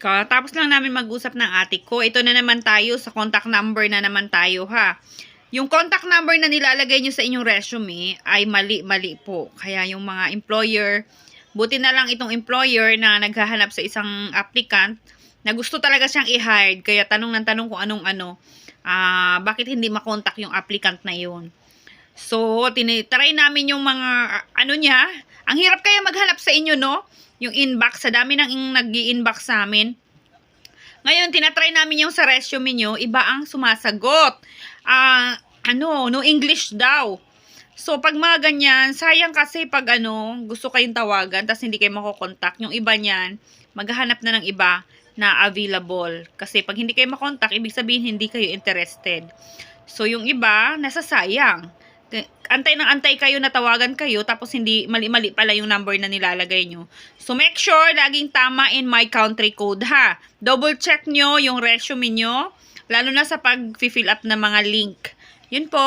Tapos lang namin mag-usap ng ate ko. Ito na naman tayo sa contact number na naman tayo ha. Yung contact number na nilalagay nyo sa inyong resume ay mali-mali po. Kaya yung mga employer, buti na lang itong employer na naghahanap sa isang applicant na gusto talaga siyang i-hire. Kaya tanong ng tanong kung anong ano. ah bakit hindi makontak yung applicant na yun. So, tinitry namin yung mga, ah, ano niya, ang hirap kaya maghanap sa inyo, no? Yung inbox, sa dami nang nag inbox sa amin. Ngayon, tinatry namin yung sa resume nyo, iba ang sumasagot. Ah, ano, no English daw. So, pag mga ganyan, sayang kasi pag ano, gusto kayong tawagan, tapos hindi kayo makokontak. Yung iba niyan, maghahanap na ng iba na available. Kasi pag hindi kayo makontak, ibig sabihin hindi kayo interested. So, yung iba, nasasayang. Antay ng antay kayo na tawagan kayo, tapos hindi, mali-mali pala yung number na nilalagay nyo. So, make sure, laging tama in my country code, ha? Double check nyo yung resume nyo, lalo na sa pag-fill up ng mga link. Yun po.